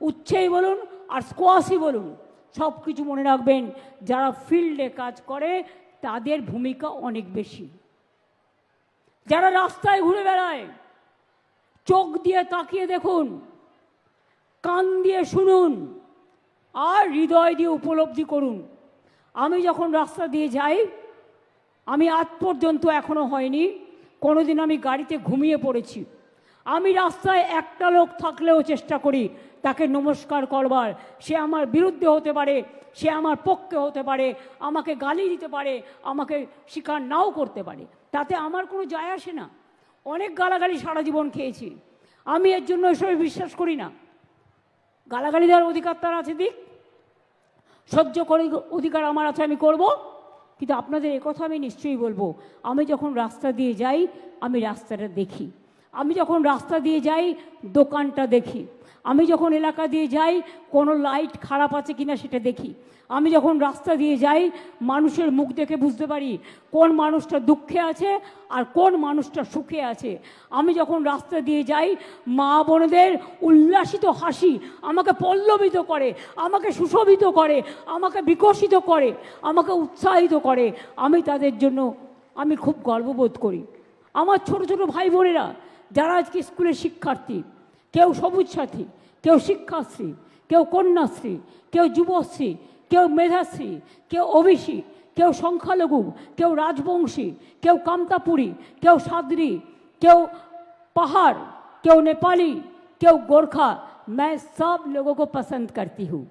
উচ্ছেই বলুন আর স্কোয়াশই বলুন, সব কিছু মনে রাখবেন, যারা ফিল্ডে কাজ করে, তাদের ভূমিকা অনেক বেশি। যারা রাস্তায় ঘুরে বেড়ায়, চোখ দিয়ে তাকিয়ে দেখুন, কান দিয়ে শুনুন, আর হৃদয় দিয়ে উপলব্ধি করুন। আমি যখন রাস্তা দিয়ে যাই, আমি আজ পর্যন্ত এখনও হয়নি, কোনোদিন আমি গাড়িতে ঘুমিয়ে পড়েছি। আমি রাস্তায় একটা লোক থাকলেও চেষ্টা করি তাকে নমস্কার করবার। সে আমার বিরুদ্ধে হতে পারে, সে আমার পক্ষে হতে পারে, আমাকে গালি দিতে পারে, আমাকে স্বীকার নাও করতে পারে। তাতে আমার কোনো যায় আসে না। অনেক গালাগালি সারা জীবন খেয়েছি। আমি এর জন্য এসবে বিশ্বাস করি না। গালাগালি দেওয়ার অধিকার তার আছে, দিক। সহ্য করে অধিকার আমার আছে, আমি করব। কিন্তু আপনাদের কথা আমি নিশ্চয়ই বলব। আমি যখন রাস্তা দিয়ে যাই, আমি রাস্তাটা দেখি। আমি যখন রাস্তা দিয়ে যাই, দোকানটা দেখি। আমি যখন এলাকা দিয়ে যাই, কোনো লাইট খারাপ আছে কিনা সেটা দেখি। আমি যখন রাস্তা দিয়ে যাই, মানুষের মুখ দেখে বুঝতে পারি কোন মানুষটা দুঃখে আছে আর কোন মানুষটা সুখে আছে। আমি যখন রাস্তা দিয়ে যাই, মা বোনদের উল্লাসিত হাসি আমাকে পল্লবিত করে, আমাকে সুশোভিত করে, আমাকে বিকশিত করে, আমাকে উৎসাহিত করে। আমি তাদের জন্য আমি খুব গর্ববোধ করি। আমার ছোট ছোট ভাই বোনেরা যারা আজকে স্কুলের শিক্ষার্থী কেউ সবুজ সাথী কেউ শিক্ষাশ্রী কেউ কন্যাশ্রী কেউ যুবশ্রী কেউ মেধাশ্রী কেউ ওবিসি কেউ সংখ্যালঘু কেউ রাজবংশী কেউ কামতাপুরী কেউ সাদরি কেউ पहाड़ কেউ नेपाली কেউ गोरखा मैं सब लोगों को पसंद करती हूँ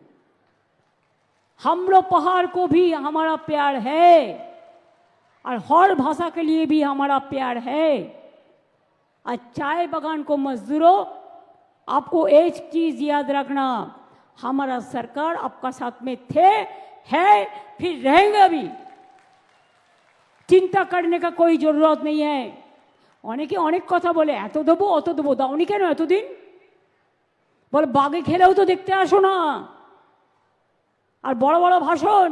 हम लोग पहाड़ को भी हमारा प्यार है और हर भाषा के लिए भी हमारा प्यार है और चाय बागान को मजदूरों आपको एक चीज याद रखना हमारा सरकार आपका साथ में थे है फिर रहेंगे भी চিন্তা করনে কা কোই জরুরত নেই হ্যাঁ অনেকে অনেক কথা বলে এত দেবো অত দেবো দাওনি কেন এতদিন বলে বাগে খেলেও তো দেখতে আসো না আর বড় বড় ভাষণ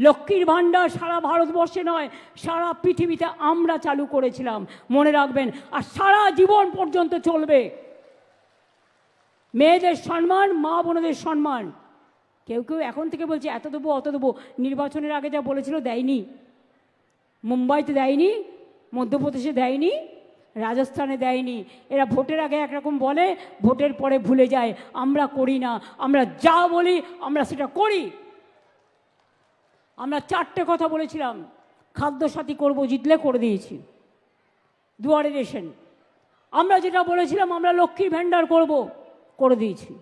লক্ষ্মীর ভাণ্ডার সারা ভারতবর্ষে নয়, সারা পৃথিবীতে আমরা চালু করেছিলাম। মনে রাখবেন, আর সারা জীবন পর্যন্ত চলবে। মেয়েদের সম্মান, মা বোনদের সম্মান। কেউ কেউ এখন থেকে বলছে, এত দেবো, অত দেবো। নির্বাচনের আগে যা বলেছিল, দেয়নি। মুম্বাইতে দেয়নি, মধ্যপ্রদেশে দেয়নি, রাজস্থানে দেয়নি। এরা ভোটের আগে একরকম বলে, ভোটের পরে ভুলে যায়, আমরা করি না, আমরা যা বলি, আমরা সেটা করি। আমরা চারটে কথা বলেছিলাম। খাদ্যসাথী করব, জিতলে করে দিয়েছি। দুয়ারে রেশন। আমরা যেটা বলেছিলাম, আমরা লক্ষ্মীর ভ্যান্ডার করব, করে দিয়েছি।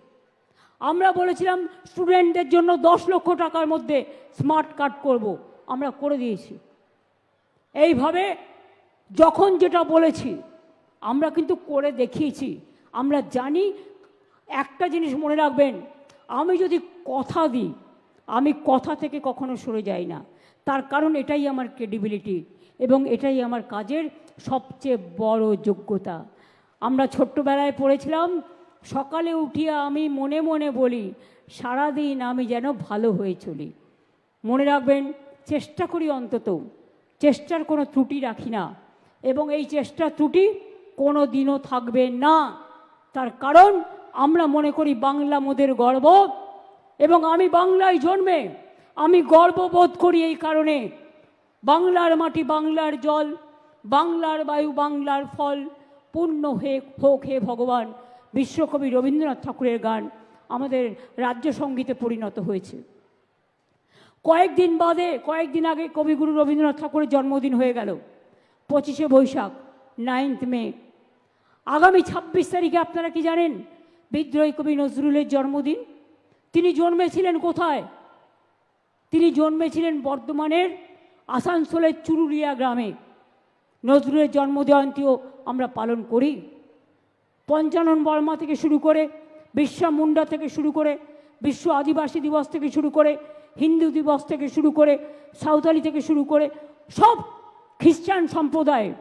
আমরা বলেছিলাম স্টুডেন্টদের জন্য দশ লক্ষ টাকার মধ্যে স্মার্ট কার্ড করব, আমরা করে দিয়েছি। এইভাবে যখন যেটা বলেছি, আমরা কিন্তু করে দেখিয়েছি। আমরা জানি, একটা জিনিস মনে রাখবেন, আমি যদি কথা দিই আমি কথা থেকে কখনো সরে যাই না। তার কারণ এটাই আমার ক্রেডিবিলিটি এবং এটাই আমার কাজের সবচেয়ে বড় যোগ্যতা। আমরা ছোট্টবেলায় পড়েছিলাম, সকালে উঠিয়া আমি মনে মনে বলি, সারাদিন আমি যেন ভালো হয়ে চলি। মনে রাখবেন, চেষ্টা করি অন্তত, চেষ্টার কোনো ত্রুটি রাখি না এবং এই চেষ্টা ত্রুটি কোনো দিনও থাকবে না। তার কারণ আমরা মনে করি বাংলা মোদের গর্ব। এবং আমি বাংলায় জন্মে আমি গর্ববোধ করি এই কারণে। বাংলার মাটি বাংলার জল, বাংলার বায়ু বাংলার ফল, পূর্ণ হে হোক হে ভগবান। বিশ্বকবি রবীন্দ্রনাথ ঠাকুরের গান আমাদের রাজ্য সঙ্গীতে পরিণত হয়েছে। কয়েকদিন বাদে, কয়েকদিন আগে কবিগুরু রবীন্দ্রনাথ ঠাকুরের জন্মদিন হয়ে গেল, পঁচিশে বৈশাখ নাইন্থ মে আগামী ছাব্বিশ তারিখে আপনারা কি জানেন? বিদ্রোহী কবি নজরুলের জন্মদিন। তিনি জন্মেছিলেন কোথায়? তিনি জন্মেছিলেন বর্ধমানের আসানসোলের চুরুলিয়া গ্রামে। নজরুলের জন্মজয়ন্তীও আমরা পালন করি। পঞ্চানন বর্মা থেকে শুরু করে বিশ্বা মুন্ডা থেকে শুরু করে বিশ্ব আদিবাসী দিবস থেকে শুরু করে হিন্দু দিবস থেকে শুরু করে সাঁওতালি থেকে শুরু করে সব খ্রিস্টান সম্প্রদায়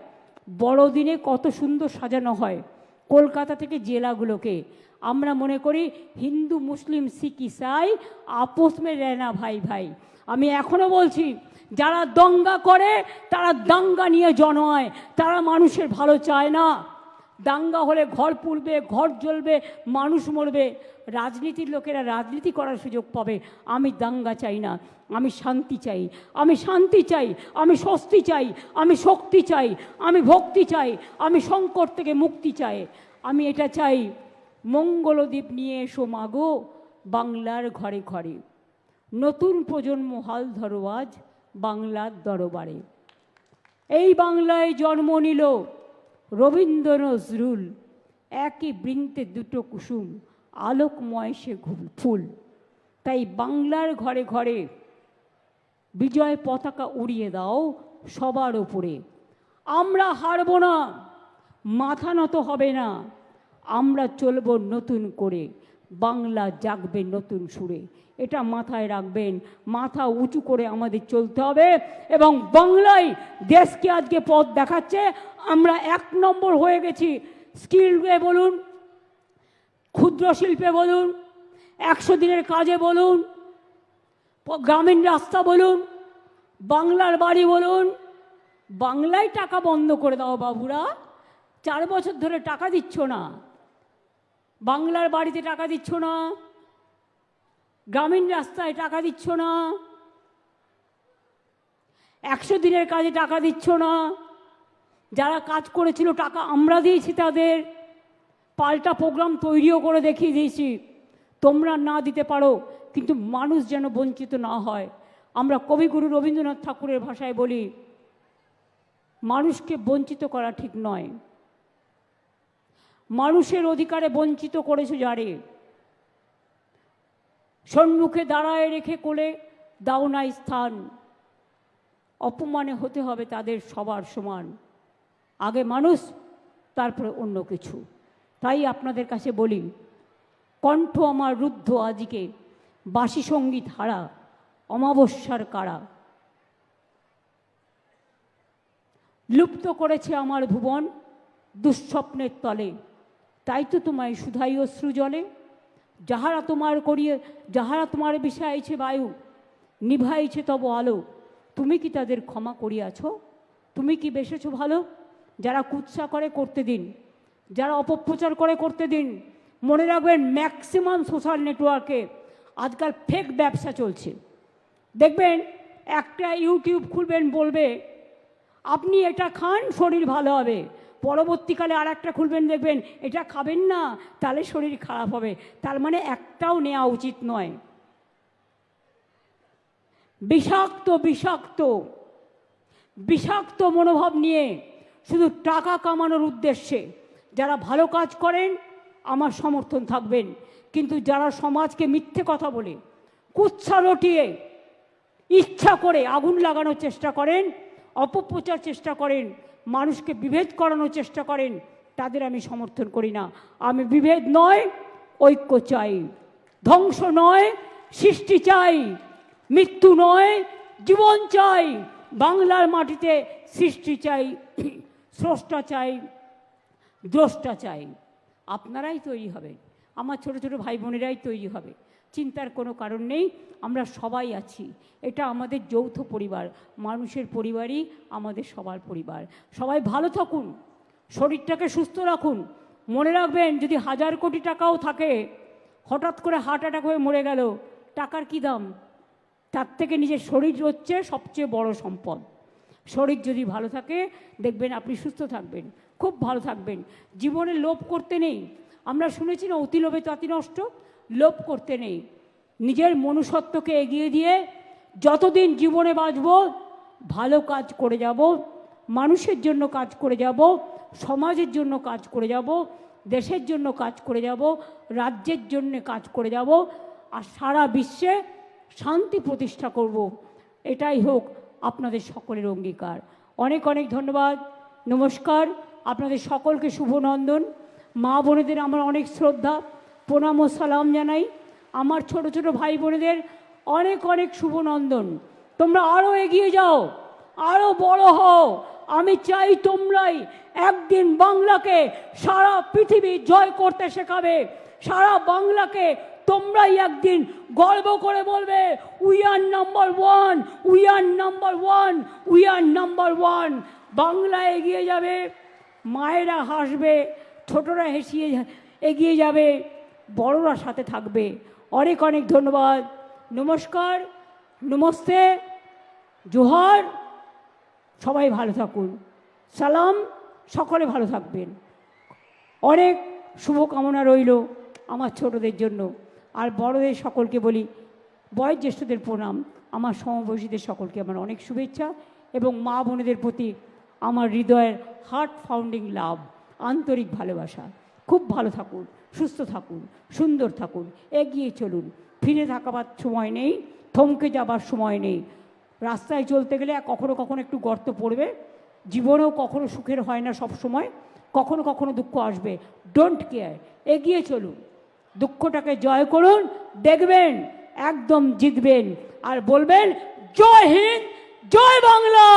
বড়দিনে কত সুন্দর সাজানো হয়। কলকাতা থেকে জেলাগুলোকে। আমরা মনে করি হিন্দু, মুসলিম, শিখ ইসাই আপোষ মে রেনা ভাই ভাই। আমি এখনও বলছি, যারা দঙ্গা করে, তারা দাঙ্গা নিয়ে জন্মায়, তারা মানুষের ভালো চায় না। দাঙ্গা হলে ঘর পুড়বে, ঘর জ্বলবে, মানুষ মরবে। রাজনীতির লোকেরা রাজনীতি করার সুযোগ পাবে। আমি দাঙ্গা চাই না, আমি শান্তি চাই। আমি শান্তি চাই, আমি স্বস্তি চাই, আমি শক্তি চাই, আমি ভক্তি চাই, আমি সংকট থেকে মুক্তি চাই। আমি এটা চাই, মঙ্গলদ্বীপ নিয়ে এসো মাগো বাংলার ঘরে ঘরে। নতুন প্রজন্ম হাল ধরো আজ বাংলার দরবারে। এই বাংলায় জন্ম নিল। রবীন্দ্র নজরুল, একই বৃন্তে দুটো কুসুম, আলোকময় সে ফুল। তাই বাংলার ঘরে ঘরে বিজয় পতাকা উড়িয়ে দাও সবার ওপরে। আমরা হারব না, মাথা নত হবে না, আমরা চলব নতুন করে। বাংলা জাগবে নতুন সুরে। এটা মাথায় রাখবেন, মাথা উঁচু করে আমাদের চলতে হবে এবং বাংলায় দেশকে আজকে পথ দেখাচ্ছে। আমরা এক নম্বর হয়ে গেছি। স্কিলে বলুন, ক্ষুদ্র শিল্পে বলুন, একশো দিনের কাজে বলুন, গ্রামীণ রাস্তা বলুন, বাংলার বাড়ি বলুন, বাংলায় টাকা বন্ধ করে দাও বাবুরা। চার বছর ধরে টাকা দিচ্ছ না। বাংলার বাড়িতে টাকা দিচ্ছ না? গ্রামীণ রাস্তায় টাকা দিচ্ছ না? একশো দিনের কাজে টাকা দিচ্ছ না? যারা কাজ করেছিল, টাকা আমরা দিয়েছি তাদের। পাল্টা প্রোগ্রাম তৈরিও করে দেখিয়ে দিয়েছি। তোমরা না দিতে পারো, কিন্তু মানুষ যেন বঞ্চিত না হয়। আমরা কবিগুরু রবীন্দ্রনাথ ঠাকুরের ভাষায় বলি, মানুষকে বঞ্চিত করা ঠিক নয়। মানুষের অধিকারে বঞ্চিত করেছ যারে। সম্মুখে দাঁড়ায় রেখে কোলে দাও নাই স্থান। অপমানে হতে হবে তাদের সবার সমান। আগে মানুষ, তারপরে অন্য কিছু। তাই আপনাদের কাছে বলি, কণ্ঠ আমার রুদ্ধ আজকে, বাসি সংগীত হারা, অমাবস্যার কারা। লুপ্ত করেছে আমার ভুবন দুঃস্বপ্নের তলে। তাই তো তোমায় সুধাই অশ্রু জলে যাহারা তোমার করিয়ে, যাহারা তোমার বিষাইছে বায়ু, নিভাইছে তব আলো। তুমি কি তাদের ক্ষমা করিয়াছ? তুমি কি বেসেছ ভালো? যারা কুৎসা করে করতে দিন, যারা অপপ্রচার করে করতে দিন, মনে রাখবেন ম্যাক্সিমাম সোশ্যাল নেটওয়ার্কে আজকাল ফেক ব্যবসা চলছে। দেখবেন একটা ইউটিউব খুলবেন বলবে, আপনি এটা খান, শরীর ভালো হবে। পরবর্তীকালে আর একটা খুলবেন, দেখবেন এটা খাবেন না, তাহলে শরীর খারাপ হবে। তার মানে একটাও নেওয়া উচিত নয়। বিষাক্ত বিষাক্ত বিষাক্ত মনোভাব নিয়ে শুধু টাকা কামানোর উদ্দেশ্যে যারা ভালো কাজ করেন, আমার সমর্থন থাকবেন। কিন্তু যারা সমাজকে মিথ্যে কথা বলে কুচ্ছা রটিয়ে ইচ্ছা করে আগুন লাগানোর চেষ্টা করেন, অপপ্রচার চেষ্টা করেন মানুষকে বিভেদ করানোর চেষ্টা করেন, তাদের আমি সমর্থন করি না। আমি বিভেদ নয়, ঐক্য চাই। ধ্বংস নয়, সৃষ্টি চাই। মৃত্যু নয়, জীবন চাই। বাংলার মাটিতে সৃষ্টি চাই, স্রষ্টা চাই, দ্রষ্টা চাই। আপনারাই তৈরি হবেন। আমার ছোট ছোট ভাই বোনেরাই তৈরি হবে। চিন্তার কোনো কারণ নেই, আমরা সবাই আছি। এটা আমাদের যৌথ পরিবার, মানুষের পরিবারই আমাদের সবার পরিবার। সবাই ভালো থাকুন, শরীরটাকে সুস্থ রাখুন। মনে রাখবেন, যদি হাজার কোটি টাকাও থাকে, হঠাৎ করে হার্ট অ্যাটাক হয়ে মরে গেল, টাকার কি দাম? তার থেকে নিজের শরীর হচ্ছে সবচেয়ে বড় সম্পদ। শরীর যদি ভালো থাকে, দেখবেন আপনি সুস্থ থাকবেন, খুব ভালো থাকবেন। জীবনে লোভ করতে নেই। আমরা শুনেছি না, অতি লোভে তাঁতি নষ্ট। লোভ করতে নেই। নিজের মনুষ্যত্বকে এগিয়ে দিয়ে যতদিন জীবনে বাঁচব, ভালো কাজ করে যাব, মানুষের জন্য কাজ করে যাব, সমাজের জন্য কাজ করে যাব, দেশের জন্য কাজ করে যাব, রাজ্যের জন্য কাজ করে যাব, আর সারা বিশ্বে শান্তি প্রতিষ্ঠা করব, এটাই হোক আপনাদের সকলের অঙ্গীকার। অনেক অনেক ধন্যবাদ। নমস্কার। আপনাদের সকলকে শুভনন্দন মা বোনেদের আমার অনেক শ্রদ্ধা। প্রণাম ও সালাম জানাই। আমার ছোট ছোট ভাই বোনেদের অনেক অনেক শুভনন্দন। তোমরা আরও এগিয়ে যাও আরও বড় হও। আমি চাই তোমরাই একদিন বাংলাকে সারা পৃথিবী জয় করতে শেখাবে। সারা বাংলাকে তোমরাই একদিন গর্ব করে বলবে we are number one we are number one we are number one Bangla এগিয়ে যাবে, মায়েরা হাসবে, ছোটরা হেসিয়ে এগিয়ে যাবে। বড়রা সাথে থাকবে। অনেক অনেক ধন্যবাদ। নমস্কার, নমস্তে, জোহার। সবাই ভালো থাকুন। সালাম, সকলে ভালো থাকবেন। অনেক শুভকামনা রইল আমার ছোটদের জন্য। আর বড়দের সকলকে বলি, বয়োজ্যেষ্ঠদের প্রণাম। আমার সমবয়সীদের সকলকে আমার অনেক শুভেচ্ছা এবং মা বোনেদের প্রতি আমার হৃদয়ের হার্ট ফাউন্ডিং লাভ আন্তরিক ভালোবাসা। খুব ভালো থাকুন, সুস্থ থাকুন, সুন্দর থাকুন, এগিয়ে চলুন। ফিরে থাকাবার সময় নেই, থমকে যাবার সময় নেই। রাস্তায় চলতে গেলে কখনো কখনো একটু গর্ত পড়বে, জীবনেও কখনো সুখের হয় না সব সময়, কখনো কখনো দুঃখ আসবে। ডোন্ট কেয়ার এগিয়ে চলুন। দুঃখটাকে জয় করুন, দেখবেন, একদম জিতবেন, আর বলবেন, জয় হিন্দ, জয় বাংলা!